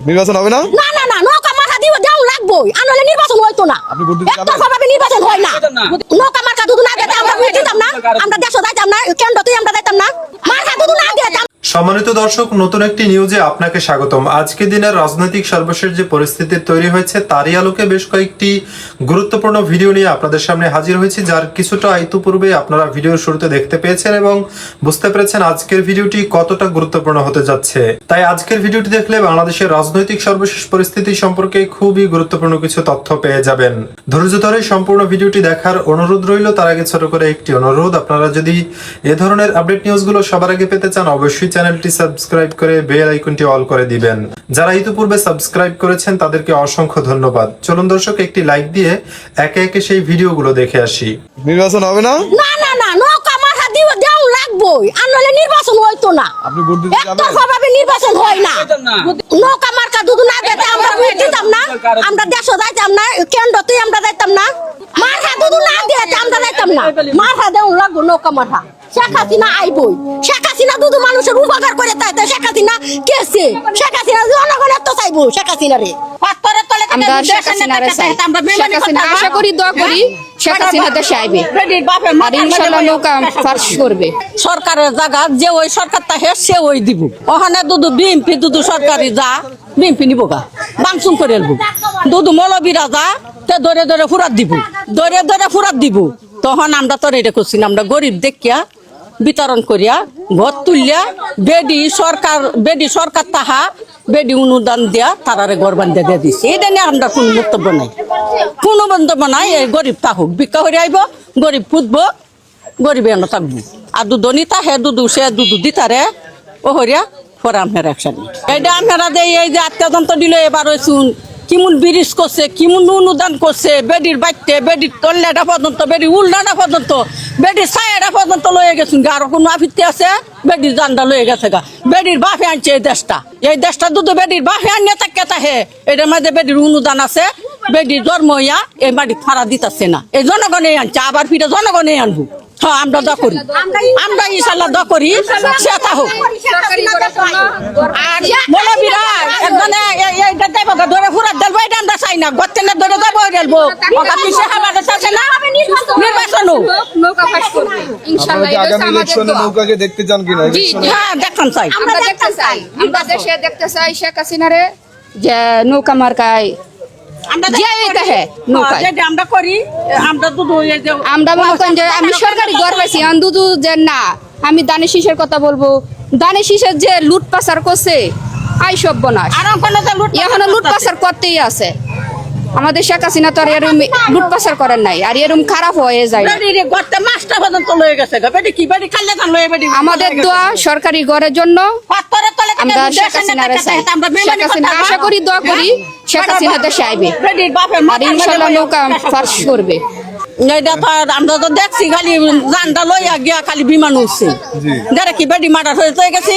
নির্বাচন হবে না? না না না নৌকা মাথা দিব লাগবো লাগবই। আনলে নির্বাচন হইতো না। আপনি ভোট দিতে যাবেন? একতরফাভাবে নির্বাচন হয় না। নৌকা মাথা দুধ না দিতে আমরা দিতাম না। আমরা দেশও যাইতাম না কেন্দ্রতেই আমরা যাইতাম না মার্কা দুধ না দিতাম সম্মানিত দর্শক, নতুন একটি নিউজে আপনাকে স্বাগতম। আজকে দিনের রাজনৈতিক সর্বশেষ যে পরিস্থিতি তৈরি হয়েছে, তারই আলোকে বেশ কয়েকটি গুরুত্বপূর্ণ ভিডিও নিয়ে আপনাদের সামনে হাজির হয়েছি, যার কিছুটা ইতিপূর্বে আপনারা ভিডিওর শুরুতে দেখতে পেয়েছেন এবং বুঝতে পেরেছেন আজকের ভিডিওটি কতটা গুরুত্বপূর্ণ হতে যাচ্ছে। তাই আজকের ভিডিওটি দেখলে বাংলাদেশের রাজনৈতিক সর্বশেষ পরিস্থিতি সম্পর্কে খুবই গুরুত্বপূর্ণ কিছু তথ্য পেয়ে যাবেন। ধৈর্য ধরে সম্পূর্ণ ভিডিওটি দেখার অনুরোধ রইল, তার আগে ছোট করে একটি অনুরোধ, আপনারা যদি এ ধরনের আপডেট নিউজগুলো সবার আগে পেতে চান, অবশ্যই চ্যানেলটি সাবস্ক্রাইব করে বেল আইকনটি অল করে দিবেন। যারা ইতিপূর্বে সাবস্ক্রাইব করেছেন তাদেরকে অসংখ্য ধন্যবাদ। চলুন দর্শক একটি লাইক দিয়ে একে একে সেই ভিডিওগুলো দেখে আসি। নির্বাচন হবে না? না না না নৌকা মাথা দিব দেও লাগবই। আনলে নির্বাচন হইতো না। আপনি ভোট দিতে যাবেন? একতরফাভাবে নির্বাচন হয় না। নৌকা মার্কা দুধ না দিতে আমরা ভোট দিতাম না আমরা দেশও যাইতাম না। কেন্দ্রতেই আমরা যাইতাম না। দুধ না আমরা যাইতাম না। মাথা লাগবো নৌকা মাথা। শেখ হাসিনা আইবই। শেখ হাসিনা দুধু মানুষের উপকার করে তাই তো শেখ হাসিনা কেছে। শেখ হাসিনা জনগণের তো চাইব শেখ হাসিনা রে। পাথরের তলে আমরা শেখ হাসিনারে চাই। শেখ হাসিনা আশা করি দোয়া করি শেখ হাসিনা দেশে আইবে। আর ইনশাল্লাহ নৌকা ফার্স করবে। সরকারের জায়গা যে ওই সরকারটা হে সে ওই দিব। ওখানে দুদু বিএমপি দুদু সরকারি যা বিএমপি নিব গা। বাংসুম করে এলবো। দুদু মৌলবীরা যা তে ধরে ধরে ফুরাত দিব। ধরে ধরে ফুরাত দিব। তখন আমরা তোর এটা করছি আমরা গরিব দেখিয়া বিতরণ করিয়া ঘর তুলিয়া বেডি সরকার বেডি সরকার তাহা বেডি অনুদান দিয়া তারারে ঘর বান্ধে দিয়ে দিচ্ছে এটা নিয়ে আমরা কোনো বক্তব্য নাই। কোনো বক্তব্য নাই, এই গরিব তাহুক ভিক্ষা হয়ে আইব, গরিব পুতবো, গরিবে এনে থাকব। আর দুধ নিতা হে দুধু, সে দুধু দিতারে ও হরিয়া পরে আমের একসাথে। এইটা আমরা দেই, এই যে আত্মযন্ত্র দিল, এবার ওই কিমন ব্রিজ করছে, কিমন অনুদান করছে, বেডির বাইতে, বেডির তল্লাটা পর্যন্ত, বেডির উল্লাটা পর্যন্ত, বেডির ছায়াটা পর্যন্ত লয়ে গেছেন গা। আর কোনো আফিত্তি আছে? বেডির জানটা লয়ে গেছে গা। বেডির বাফে আনছে এই দেশটা। এই দেশটা দুধ বেডির বাপে আনিয়ে থাকে তাহে এটার মধ্যে বেডির অনুদান আছে, বেডির জন্ম ইয়া এই মাটি ফাড়া দিতেছে না। এই জনগণে আনছে, আবার ফিরে জনগণে আনব। হ্যাঁ আমরা দা করি। আমরা দা করি হোক। না ধরে পিছে হাবার আছে না? নির্বাচন। নৌকাকে দেখতে চান কিনা। হ্যাঁ চাই। আমরা দেখতে চাই। আমরা দেশে দেখতে চাই শেখ হাসিনারে যে নৌকা মার্কায় আমরা করি। আমরা দুধ আমরা আমি সরকারি ঘর পাইছি আন্দুদু যে না। আমি দানে শীষের কথা বলব। দানে শীষের যে লুট পাচার করছে আই সব বনাস আর কোনো লুট এখনও লুট পাচার করতেই আছে। আমাদের শেখ হাসিনা তো আর এরম লুট পাচার করেন নাই আর এরম খারাপ হয়ে যায়। আমাদের দোয়া সরকারি ঘরের জন্য আমরা শেখ হাসিনারে শেখ হাসিনা আশা করি দোয়া করি শেখ হাসিনা দেশে আইবে আর ইনশাল্লাহ নৌকা ফার্স করবে। আমরা তো দেখছি খালি জানটা লইয়া গিয়া খালি বিমান উঠছে। যারা কি বেডি মার্ডার হয়ে গেছি?